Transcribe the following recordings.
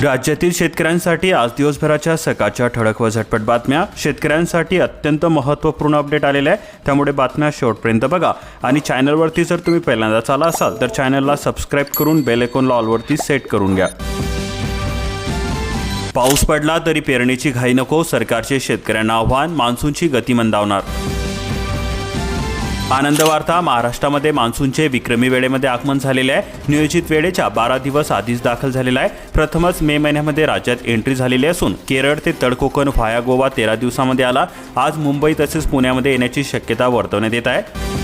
राज्यातील शेतकऱ्यांसाठी आज दिवसभराच्या सकाळच्या ठळक व झटपट बातम्या. शेतकऱ्यांसाठी अत्यंत महत्त्वपूर्ण अपडेट आलेले आहे. त्यामुळे बातम्या शेवटपर्यंत बघा. आणि चॅनलवरती जर तुम्ही पहिल्यांदाच आला असाल तर चॅनलला सबस्क्राईब करून बेल लॉलवरती ऑलवरती सेट करून घ्या. पाऊस पडला तरी पेरणीची घाई नको सरकारचे शेतकऱ्यांना आव्हान मान्सूनची गती मंदावणार. आनंद वार्ता महाराष्ट्रामध्ये मान्सूनचे विक्रमी वेळेमध्ये आगमन झालेले आहे. नियोजित वेळेच्या बारा दिवस आधीच दाखल झालेला आहे. प्रथमच मे महिन्यामध्ये राज्यात एंट्री झालेली असून केरळ ते तळकोकण व्हाया गोवा तेरा दिवसामध्ये आला. आज मुंबई तसेच पुण्यामध्ये येण्याची शक्यता वर्तवण्यात येत आहे.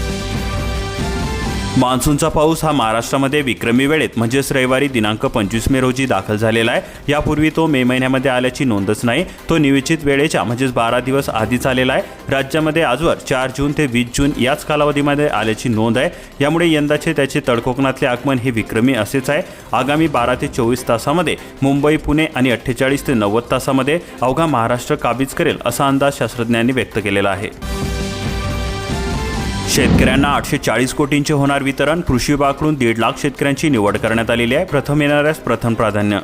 मान्सूनचा पाऊस हा महाराष्ट्रामध्ये विक्रमी वेळेत म्हणजेच रविवारी दिनांक पंचवीस मे रोजी दाखल झालेला आहे. यापूर्वी तो मे महिन्यामध्ये आल्याची नोंदच नाही. तो नियोजित वेळेच्या म्हणजेच बारा दिवस आधीच आलेला आहे. राज्यामध्ये आजवर चार जून ते वीस जून याच कालावधीमध्ये आल्याची नोंद आहे. यामुळे यंदाचे त्याचे तळकोकणातले आगमन हे विक्रमी असेच आहे. आगामी बारा ते चोवीस तासामध्ये मुंबई पुणे आणि अठ्ठेचाळीस ते नव्वद तासामध्ये अवघा महाराष्ट्र काबीज करेल असा अंदाज शास्त्रज्ञांनी व्यक्त केलेला आहे. शेतकऱ्यांना आठशे चाळीस कोटींचे होणार वितरण कृषी विभागाकडून दीड लाख शेतकऱ्यांची निवड करण्यात आलेली आहे. प्रथम येणाऱ्यास प्रथम प्राधान्य.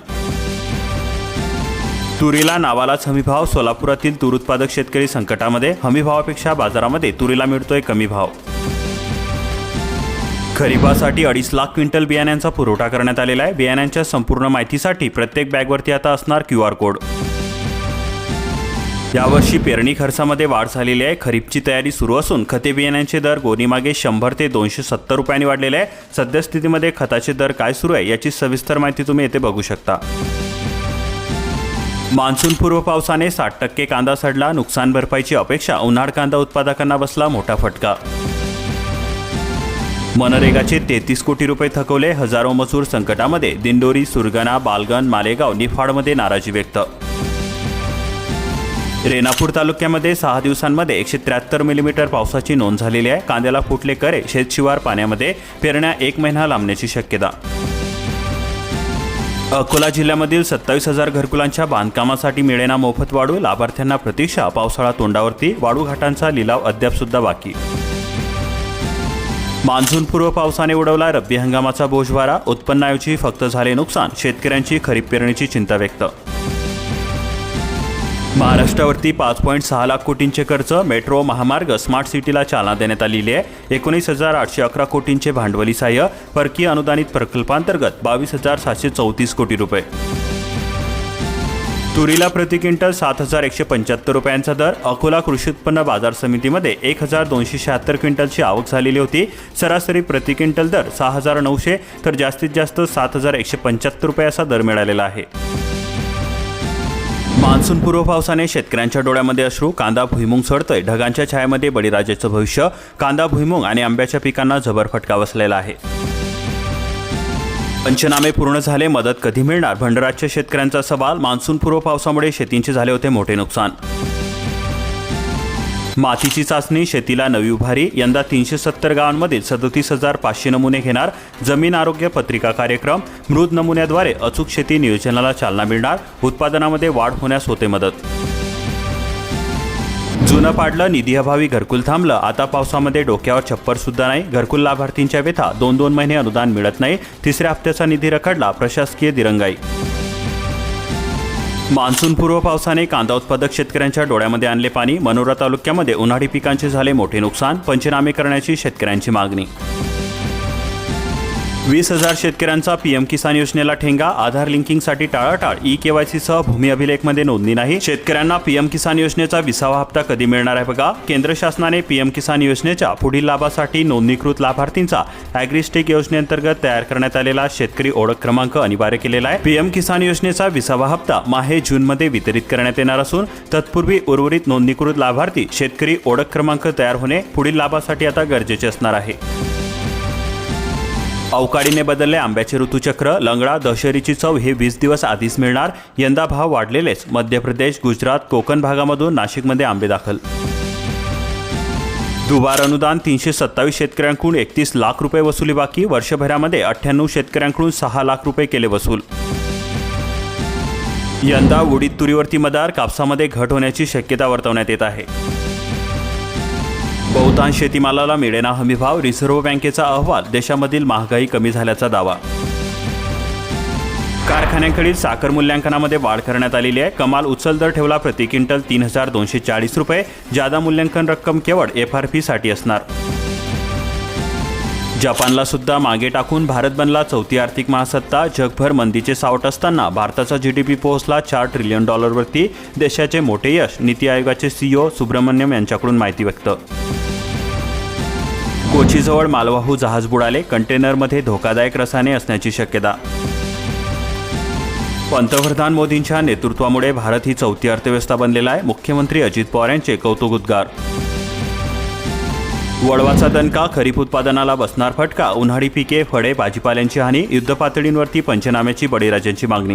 तुरीला नावालाच हमीभाव सोलापुरातील तूर उत्पादक शेतकरी संकटामध्ये हमीभावापेक्षा बाजारामध्ये तुरीला मिळतोय कमी भाव. खरीपासाठी अडीच लाख क्विंटल बियाण्यांचा पुरवठा करण्यात आलेला आहे. बियाण्यांच्या संपूर्ण माहितीसाठी प्रत्येक बॅगवरती आता असणार क्यू आर कोड. यावर्षी पेरणी खर्चामध्ये वाढ झालेली आहे. खरीपची तयारी सुरू असून खते बियाण्यांचे दर गोणीमागे शंभर ते दोनशे सत्तर रुपयांनी वाढलेले आहे. सद्यस्थितीमध्ये खताचे दर काय सुरू आहे याची सविस्तर माहिती तुम्ही येथे बघू शकता. मान्सूनपूर्व पावसाने साठ टक्के कांदा सडला. नुकसान भरपाईची अपेक्षा उन्हाळ कांदा उत्पादकांना बसला मोठा फटका. मनरेगाचे तेहतीस कोटी रुपये थकवले. हजारो मजूर संकटामध्ये दिंडोरी सुरगणा बालगण मालेगाव निफाडमध्ये नाराजी व्यक्त रेणापूर तालुक्यामध्ये सहा दिवसांमध्ये एकशे त्र्याहत्तर मिलीमीटर पावसाची नोंद झालेली आहे. कांद्याला फुटले करे शेतशिवार पाण्यामध्ये पेरण्या एक महिना लांबण्याची शक्यता. अकोला जिल्ह्यामधील सत्तावीस हजार घरकुलांच्या बांधकामासाठी मिळेना मोफत वाढू लाभार्थ्यांना प्रतीक्षा. पावसाळा तोंडावरती वाळू घाटांचा लिलाव अद्याप सुद्धा बाकी. मान्सूनपूर्व पावसाने उडवला रब्बी हंगामाचा बोजवारा. उत्पन्नाऐवजी फक्त झाले नुकसान. शेतकऱ्यांची खरीप पेरणीची चिंता व्यक्त महाराष्ट्रावरती पाच पॉईंट सहा लाख कोटींचे खर्च मेट्रो महामार्ग स्मार्ट सिटीला चालना देण्यात आलेली आहे. एकोणीस हजार आठशे अकरा कोटींचे भांडवली सहाय्य परकीय अनुदानित प्रकल्पांतर्गत बावीस हजार सातशे चौतीस कोटी रुपये. तुरीला प्रति क्विंटल सात हजार एकशे पंच्याहत्तर रुपयांचा दर. अकोला कृषी उत्पन्न बाजार समितीमध्ये एक हजार दोनशे शहात्तर क्विंटलची आवक झालेली होती. सरासरी प्रति क्विंटल दर सहा हजार नऊशे तर जास्तीत जास्त सात हजार एकशे पंच्याहत्तर रुपये असा दर मिळालेला आहे. मान्सूनपूर्व पावसाने शेतकऱ्यांच्या डोळ्यामध्ये अश्रू कांदा भुईमुंग सडतोय. ढगांच्या छायामध्ये बळीराजाचं भविष्य कांदा भुईमुंग आणि आंब्याच्या पिकांना जबर फटका बसलेला आहे. पंचनामे पूर्ण झाले मदत कधी मिळणार? भंडाराच्या शेतकऱ्यांचा सवाल मान्सूनपूर्व पावसामुळे शेतींचे झाले होते मोठे नुकसान. मातीची चाचणी शेतीला नवी उभारी यंदा तीनशे सत्तर गावांमध्ये सदतीस हजार पाचशे नमुने घेणार जमीन आरोग्य पत्रिका कार्यक्रम. मृद नमुन्याद्वारे अचूक शेती नियोजनाला चालना मिळणार उत्पादनामध्ये वाढ होण्यास होते मदत. जुनं पाडलं निधी अभावी घरकुल थांबलं. आता पावसामध्ये डोक्यावर छप्पर सुद्धा नाही. घरकुल लाभार्थींच्या व्यथा दोन दोन महिने अनुदान मिळत नाही. तिसऱ्या हप्त्याचा निधी रखडला प्रशासकीय दिरंगाई मान्सूनपूर्व पावसाने कांदा उत्पादक शेतकऱ्यांच्या डोळ्यामध्ये आणले पाणी. मनोरा तालुक्यामध्ये उन्हाळी पिकांचे झाले मोठे नुकसान. पंचनामे करण्याची शेतकऱ्यांची मागणी. वीस हजार शेतकऱ्यांचा पीएम किसान योजनेला ठेंगा आधार लिंकिंगसाठी टाळाटाळ ई केवायसीसह भूमी अभिलेखमध्ये नोंदणी नाही. शेतकऱ्यांना पीएम किसान योजनेचा विसावा हप्ता कधी मिळणार आहे बघा? केंद्र शासनाने पीएम किसान योजनेच्या पुढील लाभासाठी नोंदणीकृत लाभार्थींचा अॅग्रिस्टिक योजनेअंतर्गत तयार करण्यात आलेला शेतकरी ओळख क्रमांक अनिवार्य केलेला आहे. पीएम किसान योजनेचा विसावा हप्ता माहे जूनमध्ये वितरित करण्यात येणार असून तत्पूर्वी उर्वरित नोंदणीकृत लाभार्थी शेतकरी ओळख क्रमांक तयार होणे पुढील लाभासाठी आता गरजेचे असणार आहे. अवकाळीने बदलले आंब्याचे ऋतुचक्र लंगडा दशहरीची चव हे वीस दिवस आधीच मिळणार. यंदा भाव वाढलेलेच. मध्य प्रदेश गुजरात कोकण भागामधून नाशिकमध्ये आंबे दाखल. दुबार अनुदान तीनशे सत्तावीस शेतकऱ्यांकडून एकतीस लाख रुपये वसुली बाकी. वर्षभरामध्ये अठ्ठ्याण्णव शेतकऱ्यांकडून सहा लाख रुपये केले वसूल. यंदा उडीद तुरीवरती मदार. कापसामध्ये घट होण्याची शक्यता वर्तवण्यात येत आहे. बहुतांश शेतीमालाला मिळेना हमीभाव रिझर्व्ह बँकेचा अहवाल देशामधील महागाई कमी झाल्याचा दावा. कारखान्यांकडील साखर मूल्यांकनामध्ये वाढ करण्यात आलेली आहे. कमाल उचल दर ठेवला प्रति क्विंटल तीन हजार दोनशे चाळीस रुपये. जादा मूल्यांकन रक्कम केवळ एफ आर पीसाठी असणार. जपानला सुद्धा मागे टाकून भारत बनला चौथी आर्थिक महासत्ता. जगभर मंदीचे सावट असताना भारताचा जीडीपी पोहोचला चार ट्रिलियन डॉलरवरती देशाचे मोठे यश नीती आयोगाचे सीईओ सुब्रमण्यम यांच्याकडून माहिती व्यक्त. कोचीजवळ मालवाहू जहाज बुडाले कंटेनरमध्ये धोकादायक रसायने असण्याची शक्यता. पंतप्रधान मोदींच्या नेतृत्वामुळे भारत ही चौथी अर्थव्यवस्था बनलेला आहे. मुख्यमंत्री अजित पवार यांचे कौतुक वडवाचा वळवाचा दणका खरीप उत्पादनाला बसणार फटका उन्हाळी पिके फळे भाजीपाल्यांची हानी युद्धपातळींवरती पंचनाम्याची बळीराजांची मागणी.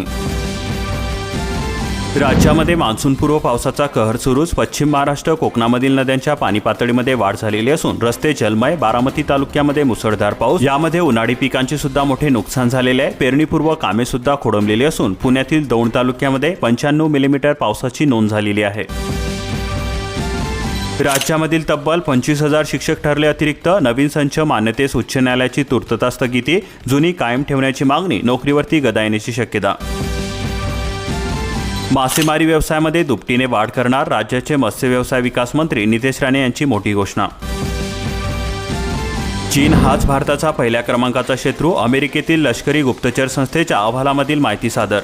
राज्यामध्ये मान्सूनपूर्व पावसाचा कहर सुरूच पश्चिम महाराष्ट्र कोकणामधील नद्यांच्या पाणी पातळीमध्ये वाढ झालेली असून रस्ते जलमय बारामती तालुक्यामध्ये मुसळधार पाऊस यामध्ये उन्हाळी पिकांचे सुद्धा मोठे नुकसान झालेले आहे. पेरणीपूर्व कामे सुद्धा खोडंबलेली असून पुण्यातील दौंड तालुक्यामध्ये पंच्याण्णव मिलीमीटर पावसाची नोंद झालेली आहे. राज्यामधील तब्बल पंचवीस हजार शिक्षक ठरले अतिरिक्त नवीन संच मान्यतेस उच्च न्यायालयाची तूर्तता स्थगिती जुनी कायम ठेवण्याची मागणी नोकरीवरती गदा येण्याची शक्यता. मासेमारी व्यवसायामध्ये दुपटीने वाढ करणार राज्याचे मत्स्य व्यवसाय विकास मंत्री नितेश राणे यांची मोठी घोषणा. चीन हाच भारताचा पहिल्या क्रमांकाचा शत्रू अमेरिकेतील लष्करी गुप्तचर संस्थेच्या अहवालामधील माहिती सादर.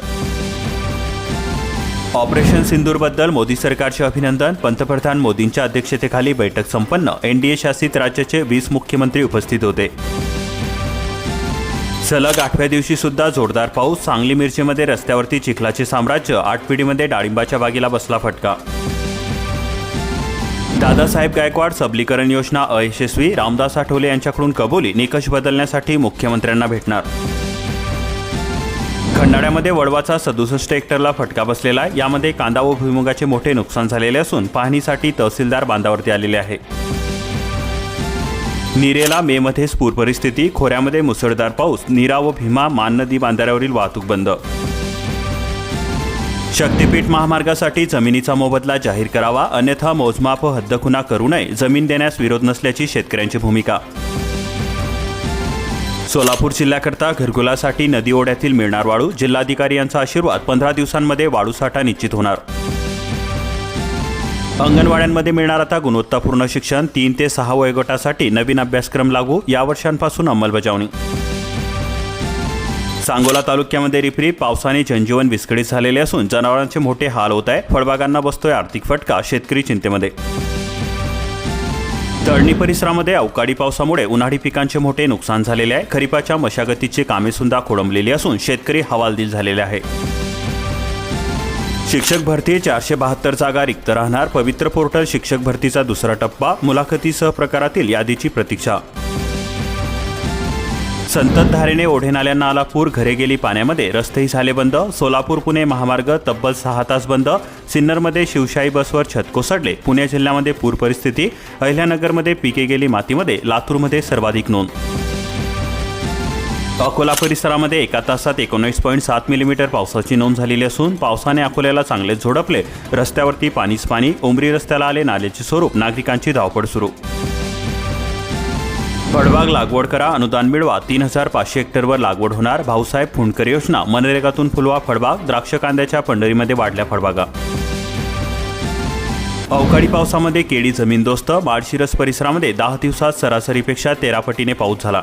ऑपरेशन सिंदूरबद्दल मोदी सरकारचे अभिनंदन. पंतप्रधान मोदींच्या अध्यक्षतेखाली बैठक संपन्न. एनडीए शासित राज्याचे वीस मुख्यमंत्री उपस्थित होते. सलग आठव्या दिवशी सुद्धा जोरदार पाऊस. सांगली मिरचीमध्ये रस्त्यावरती चिखलाचे साम्राज्य आठ पिढीमध्ये डाळिंबाच्या बागेला बसला फटका. दादासाहेब गायकवाड सबलीकरण योजना अयशस्वी. रामदास आठवले यांच्याकडून कबुली. निकष बदलण्यासाठी मुख्यमंत्र्यांना भेटणार. खंडाळ्यामध्ये वडवाचा सदुसष्ट हेक्टरला फटका बसलेला आहे. यामध्ये कांदा व भुईमुगाचे मोठे नुकसान झालेले असून पाहणीसाठी तहसीलदार बांधावरती आलेले आहे. निरेला मे मध्येच पूर परिस्थिती खोऱ्यामध्ये मुसळधार पाऊस नीरा व भीमा मान नदी बांधाऱ्यावरील वाहतूक बंद. शक्तीपीठ महामार्गासाठी जमिनीचा मोबदला जाहीर करावा अन्यथा मोजमाप हद्दखुना करू नये जमीन देण्यास विरोध नसल्याची शेतकऱ्यांची भूमिका. सोलापूर जिल्ह्याकरता घरकुलासाठी नदी ओढ्यातील मिळणार वाळू जिल्हाधिकारी यांचा आशीर्वाद पंधरा दिवसांमध्ये वाळू साठा निश्चित होणार. अंगणवाड्यांमध्ये मिळणार आता गुणवत्तापूर्ण शिक्षण तीन ते सहा वयोगटासाठी नवीन अभ्यासक्रम लागू या वर्षांपासून अंमलबजावणी. सांगोला तालुक्यामध्ये रिपरी पावसाने जनजीवन विस्कळीत झालेले असून जनावरांचे मोठे हाल होत आहे. फळबागांना बसतोय आर्थिक फटका शेतकरी चिंतेमध्ये. तळणी परिसरामध्ये अवकाळी पावसामुळे उन्हाळी पिकांचे मोठे नुकसान झालेले आहे. खरीपाच्या मशागतीची कामे सुद्धा खोडंबलेली असून शेतकरी हवालदिल झालेले आहे. शिक्षक भरती चारशे बहात्तर जागा रिक्त राहणार. पवित्र पोर्टल शिक्षक भरतीचा दुसरा टप्पा. मुलाखतीसह प्रकारातील यादीची प्रतीक्षा संततधारेने ओढे नाल्यांना आला पूर घरे गेली पाण्यामध्ये. रस्तेही झाले बंद. सोलापूर पुणे महामार्ग तब्बल सहा तास बंद. सिन्नरमध्ये शिवशाही बसवर छत कोसळले. पुणे जिल्ह्यामध्ये पूर परिस्थिती. अहिल्यानगरमध्ये पिके गेली मातीमध्ये. लातूरमध्ये सर्वाधिक नोंद. अकोला परिसरामध्ये एका तासात एकोणीस पॉईंट सात मिलीमीटर पावसाची नोंद झालेली असून पावसाने अकोल्याला चांगलेच झोडपले. रस्त्यावरती पाणीच पाणी. उमरी रस्त्याला आले नाल्याचे स्वरूप. नागरिकांची धावपळ सुरू. फळबाग लागवड करा अनुदान मिळवा तीन हजार पाचशे हेक्टरवर लागवड होणार भाऊसाहेब फुंडकर योजना मनरेगातून फुलवा फळबाग द्राक्ष कांद्याच्या पंढरीमध्ये वाढल्या फळबागा अवकाळी पावसामध्ये केळी जमीनदोस्त बाळशिरस परिसरामध्ये दहा दिवसात सरासरीपेक्षा तेरा पटीने पाऊस झाला.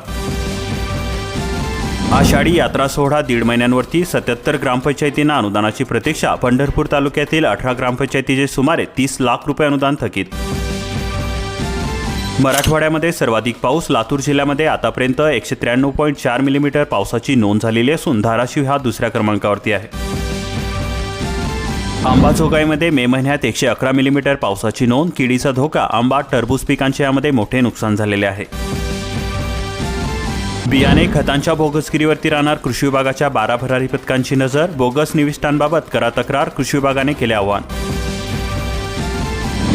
आषाढी यात्रा सोहळा दीड महिन्यांवरती सत्याहत्तर ग्रामपंचायतींना अनुदानाची प्रतीक्षा पंढरपूर तालुक्यातील अठरा ग्रामपंचायतीचे सुमारे तीस लाख रुपये अनुदान थकीत. मराठवाड्यामध्ये सर्वाधिक पाऊस लातूर जिल्ह्यामध्ये आतापर्यंत एकशे त्र्याण्णव पॉईंट चार मिलीमीटर पावसाची नोंद झालेली असून धाराशिव हा दुसऱ्या क्रमांकावरती आहे. अंबाजोगाईमध्ये मे महिन्यात एकशे अकरा मिलीमीटर पावसाची नोंद किडीचा धोका आंबा टरबूज पिकांचे यामध्ये मोठे नुकसान झालेले आहे. बियाणे खतांच्या बोगसगिरीवरती राहणार कृषी विभागाच्या बारा भरारी पथकांची नजर बोगस निविष्ठांबाबत करा तक्रार कृषी विभागाने केले आवाहन.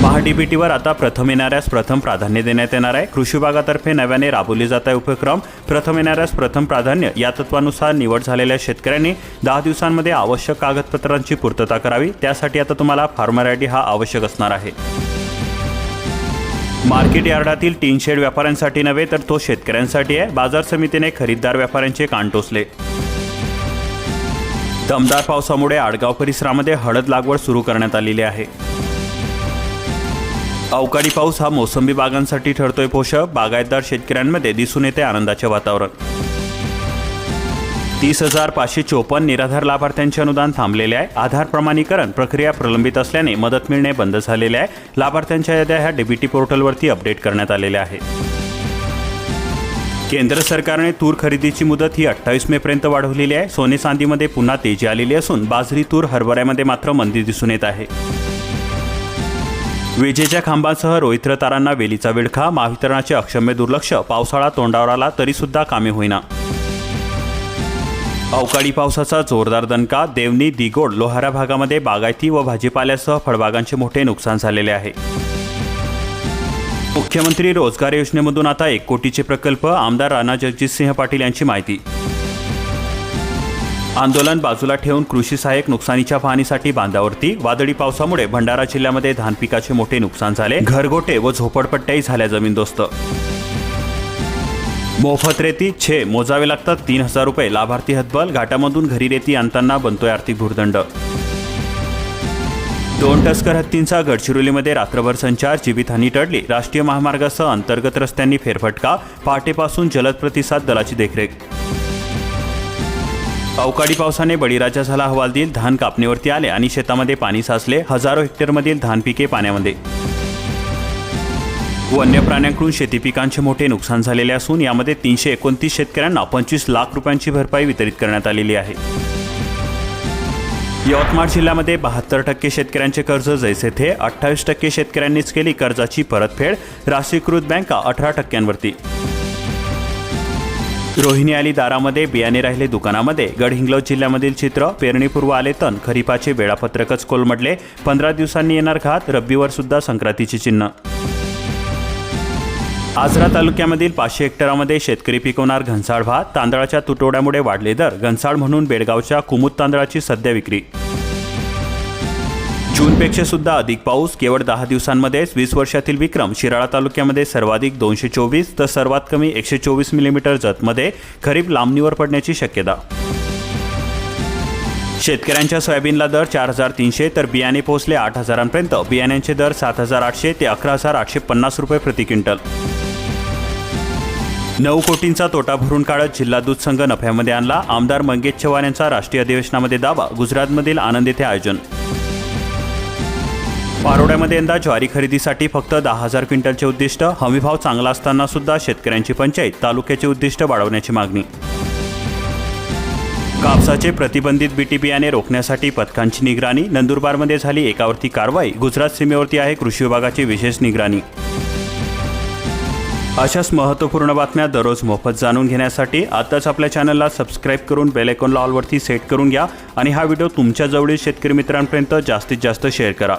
महाडीबीटीवर आता प्रथम येणाऱ्यास प्रथम प्राधान्य देण्यात येणार आहे. कृषी विभागातर्फे नव्याने राबवली जात आहे उपक्रम. प्रथम येणाऱ्यास प्रथम प्राधान्य. या तत्वानुसार निवड झालेल्या शेतकऱ्यांनी दहा दिवसांमध्ये आवश्यक कागदपत्रांची पूर्तता करावी. त्यासाठी आता तुम्हाला फार्मर आय डी हा आवश्यक असणार आहे. मार्केट यार्डातील टीन शेड व्यापाऱ्यांसाठी नव्हे तर तो शेतकऱ्यांसाठी आहे. बाजार समितीने खरीददार व्यापाऱ्यांचे कान टोचले. दमदार पावसामुळे आडगाव परिसरामध्ये हळद लागवड सुरू करण्यात आलेली आहे. अवकाळी पाऊस हा मोसंबी बागांसाठी ठरतोय पोषक. बागायतदार शेतकऱ्यांमध्ये दिसून येते आनंदाचे वातावरण. तीस हजार पाचशे चोपन्न निराधार लाभार्थ्यांचे अनुदान थांबलेले आहे. आधार प्रमाणीकरण प्रक्रिया प्रलंबित असल्याने मदत मिळणे बंद झालेले आहे. लाभार्थ्यांच्या याद्या ह्या डीबीटी पोर्टलवरती अपडेट करण्यात आलेल्या आहे. केंद्र सरकारने तूर खरेदीची मुदत ही अठ्ठावीस मे पर्यंत वाढवलेली आहे. सोने चांदीमध्ये पुन्हा तेजी आलेली असून बाजरी तूर हरभऱ्यामध्ये मात्र मंदी दिसून येत आहे. विजेच्या खांबांसह रोहित्र तारांना वेलीचा विळखा महावितरणाचे अक्षम्य दुर्लक्ष पावसाळा तोंडावर आला तरीसुद्धा कामे होईना. अवकाळी पावसाचा जोरदार दणका देवनी दिगोड लोहारा भागामध्ये बागायती व भाजीपाल्यासह फळबागांचे मोठे नुकसान झालेले आहे. मुख्यमंत्री रोजगार योजनेमधून आता एक कोटीचे प्रकल्प आमदार राणा जगजितसिंह पाटील यांची माहिती. आंदोलन बाजूला ठेवून कृषी सहाय्यक नुकसानीच्या पाहणीसाठी बांधावरती वादळी पावसामुळे भंडारा जिल्ह्यामध्ये धान पिकाचे मोठे नुकसान झाले घरगोटे व झोपडपट्ट्याही झाल्या जमीनदोस्त मोफत रेती छे मोजावे लागतात तीन हजार रुपये लाभार्थी हतबल घाटामधून घरी रेती आणताना बनतोय आर्थिक भूर्दंड. दोन टस्कर हत्तींचा गडचिरोलीमध्ये रात्रभर संचार जीवितहानी टळली राष्ट्रीय महामार्गासह अंतर्गत रस्त्यांनी फेरफटका पहाटेपासून जलद प्रतिसाद दलाची देखरेख. अवकाळी पावसाने बळीराजा झाला हवालदिल धान कापणीवरती आले आणि शेतामध्ये पाणी साचले. हजारो हेक्टरमधील धान पिके पाण्यामध्ये. वन्य प्राण्यांकडून शेती पिकांचे मोठे नुकसान झालेले असून यामध्ये तीनशे एकोणतीस शेतकऱ्यांना पंचवीस लाख रुपयांची भरपाई वितरित करण्यात आलेली आहे. यवतमाळ जिल्ह्यामध्ये बहात्तर टक्के शेतकऱ्यांचे कर्ज जैसे थे. अठ्ठावीस टक्के शेतकऱ्यांनीच केली कर्जाची परतफेड. राष्ट्रीयकृत बँका अठरा टक्क्यांवरती. रोहिणी आली दारामध्ये बियाणे राहिले दुकानामध्ये. गडहिंग्लज जिल्ह्यामधील चित्र पेरणीपूर्व आले तण खरीपाचे वेळापत्रकच कोलमडले. पंधरा दिवसांनी येणार घात रब्बीवर सुद्धा संक्रांतीचे चिन्ह. आजरा तालुक्यामधील पाचशे हेक्टरामध्ये शेतकरी पिकवणार घनसाळ भात. तांदळाच्या तुटवड्यामुळे वाढले दर. घनसाळ म्हणून बेळगावच्या कुमुद तांदळाची सध्या विक्री. जूनपेक्षा सुद्धा अधिक पाऊस केवळ दहा दिवसांमध्येच वीस वर्षातील विक्रम शिराळा तालुक्यामध्ये सर्वाधिक दोनशे चोवीस तर सर्वात कमी एकशे चोवीस मिलीमीटर जतमध्ये खरीप लांबणीवर पडण्याची शक्यता. शेतकऱ्यांच्या सोयाबीनला दर चार हजार तीनशे तर बियाणे पोहोचले आठ हजारांपर्यंत. बियाण्यांचे दर सात हजार आठशे ते अकरा हजार आठशे पन्नास रुपये प्रति क्विंटल. नऊ कोटींचा तोटा भरून काढत जिल्हा दूध संघ नफ्यामध्ये आणला. आमदार मंगेश चव्हाण यांचा राष्ट्रीय अधिवेशनामध्ये दावा. गुजरातमधील आनंद येथे आयोजन पारोड्यामध्ये यंदा ज्वारी खरेदीसाठी फक्त दहा हजार क्विंटलचे उद्दिष्ट हमीभाव चांगला असताना सुद्धा शेतकऱ्यांची पंचायत तालुक्याचे उद्दिष्ट वाढवण्याची मागणी. कापसाचे प्रतिबंधित बीटी बियाणे रोखण्यासाठी पथकांची निगराणी नंदुरबारमध्ये झाली एकावरती कारवाई गुजरात सीमेवरती आहे कृषी विभागाची विशेष निगराणी. अशाच महत्त्वपूर्ण बातम्या दररोज मोफत जाणून घेण्यासाठी आताच आपल्या चॅनलला सबस्क्राईब करून बेलायकॉनला ऑलवरती सेट करून घ्या आणि हा व्हिडिओ तुमच्या जवळील शेतकरी मित्रांपर्यंत जास्तीत जास्त शेअर करा.